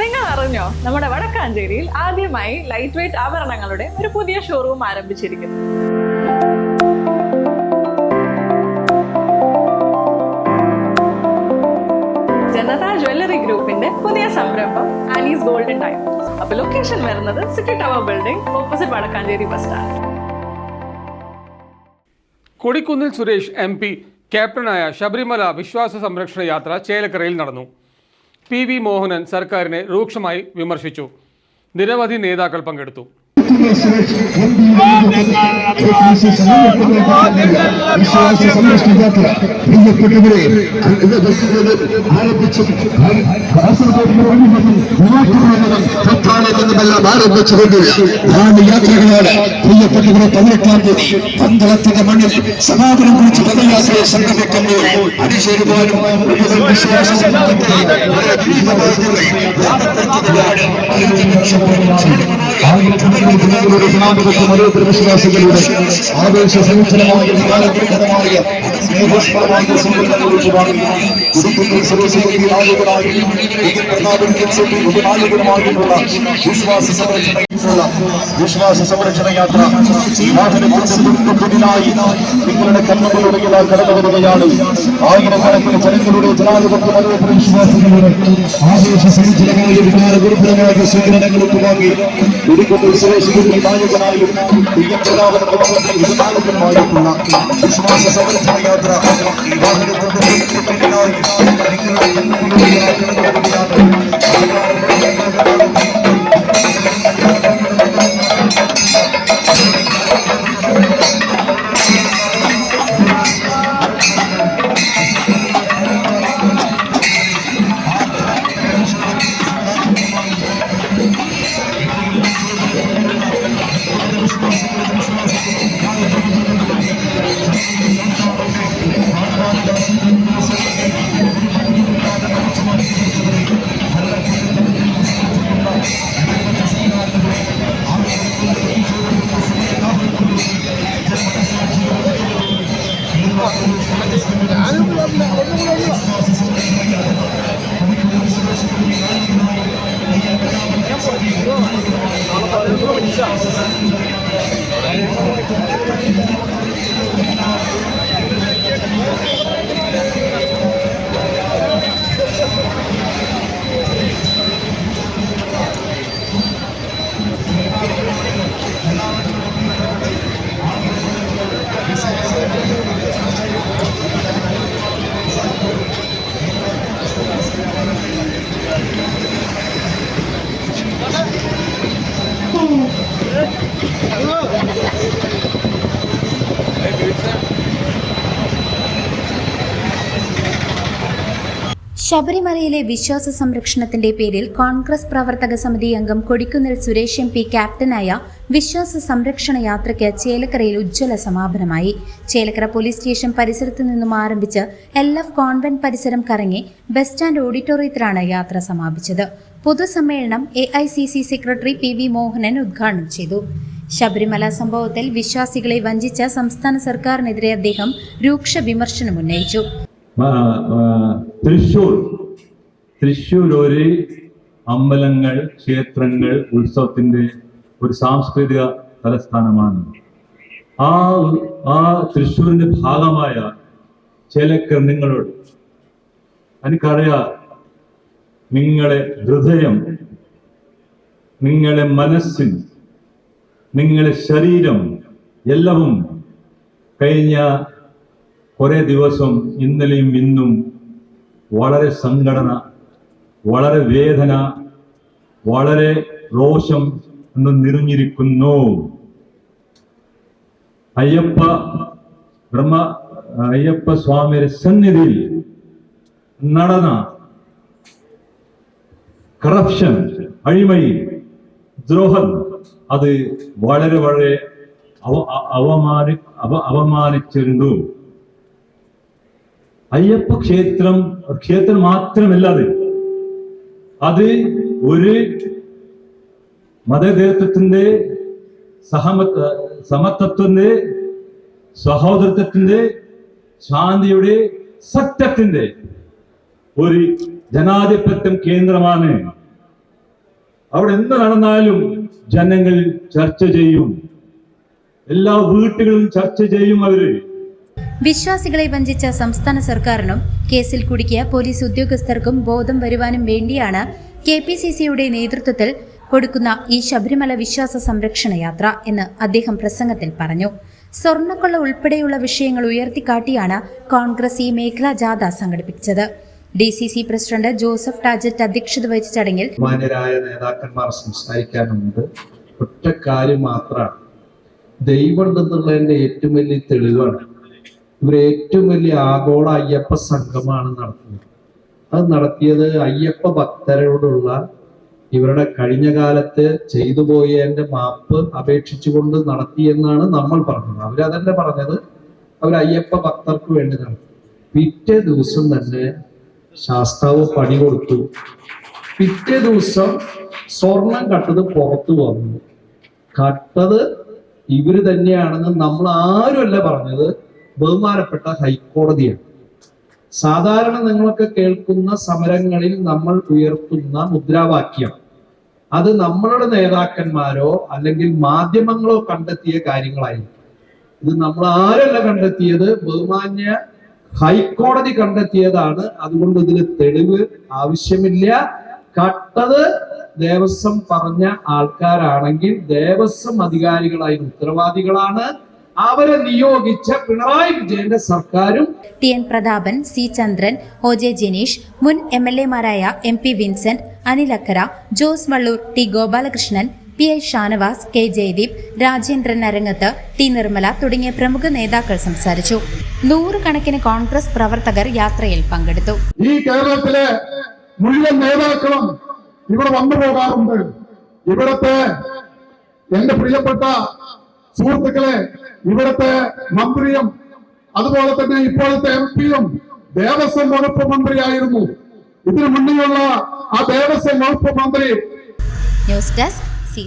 നിങ്ങൾ അറിഞ്ഞോ നമ്മുടെ വടക്കാഞ്ചേരിയിൽ ആദ്യമായി ലൈറ്റ് വെയിറ്റ് ആഭരണങ്ങളുടെ ഒരു പുതിയ ഷോറൂം ആരംഭിച്ചിരിക്കുന്നു. ജനത ജ്വല്ലറി ഗ്രൂപ്പിന്റെ പുതിയ സംരംഭം ആനീസ് ഗോൾഡൻ ടൈം അപ്പൊ ലൊക്കേഷൻ വരുന്നത് city tower building opposite Vadakkanchery bus stand Kodikunnil Suresh M P ക്യാപ്റ്റനായ Sabarimala വിശ്വാസ സംരക്ഷണ യാത്ര ചേലക്കരയിൽ നടന്നു. പി വി മോഹനൻ സർക്കാരിനെ രൂക്ഷമായി വിമർശിച്ചു. നിരവധി നേതാക്കൾ പങ്കെടുത്തു. വിശ്വാസ സംരക്ഷണ യാത്ര പ്രിയപ്പെട്ടവരെ ഇത് ബസ്സുകളിൽ ആരംഭിച്ചു കാസർഗോഡ് നിന്നുമെല്ലാം ആരംഭിച്ചുകൊണ്ട് നാല് യാത്രകളാണ് പ്രിയപ്പെട്ടവരെ പതിനെട്ടാം തീയതി പന്തളത്തിന്റെ മണ്ണിൽ സമാപനം കുറിച്ച് പദയാത്രയെ അണിചേരുവാനും മുഴുവൻ വിശ്വാസ സമൂഹത്തെ വളരെ വിനീതമായി ഓർമ്മപ്പെടുത്തുന്നതാണ് അഞ്ച് ലക്ഷം ആയിരക്കണക്കിന് ജനങ്ങളുടെ ജനാധിപത്യ മതേതര വിശ്വാസികളുടെ ആവേശ സമുദ്രമായ വികാരപ്രകടമായ സ്നേഹസ്മരമായ സംഘടനകളുമാണ് കുടുംബത്തിൽ സർവശക്തി നായകനായി പ്രതാപൻ കെൻസെറ്റി ഉപനായകനുമായിട്ടുള്ള വിശ്വാസ സംരക്ഷണ വിശ്വാസ സംരക്ഷണ യാത്ര ഈ വാഹനത്തിന്റെ പിന്നിലായി നിങ്ങളുടെ കണ്ണുകളുടെയിലാ കടന്നു വരികയാണ് ആയിരക്കണക്കിന് ജനങ്ങളുടെ ജനാധിപത്യ വിശ്വാസികളുടെ ആവേശ സമുദ്രമായ വികാര ഗുരുതരമായ സ്വീകരണങ്ങൾക്ക് വാങ്ങി വിശ്വാസ സംരക്ഷണ യാത്ര നിങ്ങളുടെ ശബരിമലയിലെ വിശ്വാസ സംരക്ഷണത്തിന്റെ പേരിൽ കോൺഗ്രസ് പ്രവർത്തക സമിതി അംഗം കൊടിക്കുന്നിൽ സുരേഷ് എം പി ക്യാപ്റ്റനായ വിശ്വാസ സംരക്ഷണ യാത്രയ്ക്ക് ചേലക്കരയിൽ ഉജ്ജ്വല സമാപനമായി. ചേലക്കര പോലീസ് സ്റ്റേഷൻ പരിസരത്തു നിന്നും ആരംഭിച്ച് എൽ എഫ് കോൺവെന്റ് പരിസരം കറങ്ങി ബസ് സ്റ്റാൻഡ് ഓഡിറ്റോറിയത്തിലാണ് യാത്ര സമാപിച്ചത്. പൊതുസമ്മേളനം A I C C secretary P V Mohanan ഉദ്ഘാടനം ചെയ്തു. ശബരിമല സംഭവത്തിൽ വിശ്വാസികളെ വഞ്ചിച്ച സംസ്ഥാന സർക്കാരിനെതിരെ അദ്ദേഹം രൂക്ഷ വിമർശനം ഉന്നയിച്ചു തൃശൂർ തൃശ്ശൂർ. ഒരു അമ്പലങ്ങൾ ക്ഷേത്രങ്ങൾ ഉത്സവത്തിന്റെ ഒരു സാംസ്കൃതിക തലസ്ഥാനമാണ്. ആ ആ തൃശ്ശൂരിന്റെ ഭാഗമായ ചില നിങ്ങളോട് എനിക്കറിയാം നിങ്ങളെ ഹൃദയം നിങ്ങളെ മനസ്സിൻ നിങ്ങളെ ശരീരം എല്ലാവും കഴിഞ്ഞ കുറെ ദിവസം ഇന്നലെയും ഇന്നും വളരെ സംഘടന വളരെ വേദന വളരെ രോഷം എന്ന് നിറഞ്ഞിരിക്കുന്നു. അയ്യപ്പ ബ്രഹ്മ അയ്യപ്പ സ്വാമിയുടെ സന്നിധിയിൽ നടന്ന കറപ്ഷൻ അഴിമതി ദ്രോഹം അത് വളരെ വളരെ അവ അവമാനി അവ അവമാനിച്ചിരുന്നു. അയ്യപ്പ ക്ഷേത്രം ക്ഷേത്രം മാത്രമല്ല അത് അത് ഒരു മതതീർത്ഥത്തിന്റെ സഹമ സമത്വത്തിന്റെ സഹോദരത്വത്തിന്റെ ശാന്തിയുടെ സത്യത്തിന്റെ ഒരു ജനാധിപത്യം കേന്ദ്രമാണ്. അവിടെ എന്ത് നടന്നാലും ജനങ്ങൾ ചർച്ച ചെയ്യും. എല്ലാ വീട്ടുകളും ചർച്ച ചെയ്യും അവർ. വിശ്വാസികളെ വഞ്ചിച്ച സംസ്ഥാന സർക്കാരിനും കേസിൽ കുടുക്കിയ പോലീസ് ഉദ്യോഗസ്ഥർക്കും ബോധം വരുവാനും വേണ്ടിയാണ് കെ പി സി സിയുടെ നേതൃത്വത്തിൽ കൊടുക്കുന്ന ഈ ശബരിമല വിശ്വാസ സംരക്ഷണ യാത്ര എന്ന് അദ്ദേഹം പ്രസംഗത്തിൽ പറഞ്ഞു. സ്വർണക്കൊള്ള ഉൾപ്പെടെയുള്ള വിഷയങ്ങൾ ഉയർത്തിക്കാട്ടിയാണ് കോൺഗ്രസ് ഈ മേഖലാ ജാഥ സംഘടിപ്പിച്ചത്. D C C president Joseph Tajet അധ്യക്ഷത വഹിച്ച ചടങ്ങിൽ മാന്യരായ നേതാക്കന്മാർ സംസാരിക്കാനുണ്ട് ഒറ്റ മാത്രമാണ്. ദൈവം എന്നുള്ളതിന്റെ ഏറ്റവും വലിയ തെളിവാണ്. ഇവർ ഏറ്റവും വലിയ ആഗോള അയ്യപ്പ സംഘമാണ് നടത്തുന്നത്. അത് നടത്തിയത് അയ്യപ്പ ഭക്തരോടുള്ള ഇവരുടെ കഴിഞ്ഞ കാലത്ത് ചെയ്തു പോയതിന്റെ മാപ്പ് അപേക്ഷിച്ചുകൊണ്ട് നടത്തിയെന്നാണ് നമ്മൾ പറഞ്ഞത്. അവരതന്നെ പറഞ്ഞത് അവർ അയ്യപ്പ ഭക്തർക്ക് വേണ്ടി നടത്തി. പിറ്റേ ദിവസം തന്നെ ശാസ്താവ് പണി കൊടുത്തു. പിറ്റേ ദിവസം സ്വർണം കട്ടത് പുറത്തു വന്നു. കട്ടത് ഇവർ തന്നെയാണെന്ന് നമ്മൾ ആരുമല്ല പറഞ്ഞത്. ബഹുമാനപ്പെട്ട ഹൈക്കോടതിയാണ്. സാധാരണ നിങ്ങളൊക്കെ കേൾക്കുന്ന സമരങ്ങളിൽ നമ്മൾ ഉയർത്തുന്ന മുദ്രാവാക്യം. അത് നമ്മളുടെ നേതാക്കന്മാരോ അല്ലെങ്കിൽ മാധ്യമങ്ങളോ കണ്ടെത്തിയ കാര്യങ്ങളായിരിക്കും. ഇത് നമ്മൾ ആരല്ല കണ്ടെത്തിയത്? ബഹുമാന്യ ഹൈക്കോടതി കണ്ടെത്തിയതാണ്. അതുകൊണ്ട് ഇതിന് തെളിവ് ആവശ്യമില്ല. കട്ടത് ദേവസ്വം പറഞ്ഞ ആൾക്കാരാണെങ്കിൽ ദേവസ്വം അധികാരികളായ ഉത്തരവാദികളാണ്. അവരെ നിയോഗിച്ച പിണറായി വിജയന്റെ സർക്കാരും T N Prathapan C Chandran O J Jineesh മുൻ M L എമാരായ M P Vincent Anil Akkara Jose Valloor T Gopalakrishnan P I Shanavas K Jayadeep Rajendran Arangath T Nirmala തുടങ്ങിയ പ്രമുഖ നേതാക്കൾ സംസാരിച്ചു. നൂറുകണക്കിന് കോൺഗ്രസ് പ്രവർത്തകർ യാത്രയിൽ പങ്കെടുത്തു. ഈ കേരളത്തിലെ മുഴുവൻ നേതാക്കളും ഇവിടെ വന്നു പോകാറുണ്ട്. ഇവിടത്തെ എന്റെ പ്രിയപ്പെട്ട സുഹൃത്തുക്കളെ ഇവിടുത്തെ മന്ത്രിയും അതുപോലെ തന്നെ ഇപ്പോഴത്തെ എം പിയും ദേവസ്വം വകുപ്പ് മന്ത്രിയായിരുന്നു. ഇതിനു മുന്നേയുള്ള ആ ദേവസ്വം വകുപ്പ് മന്ത്രി ന്യൂസ് ഡെസ്ക് സി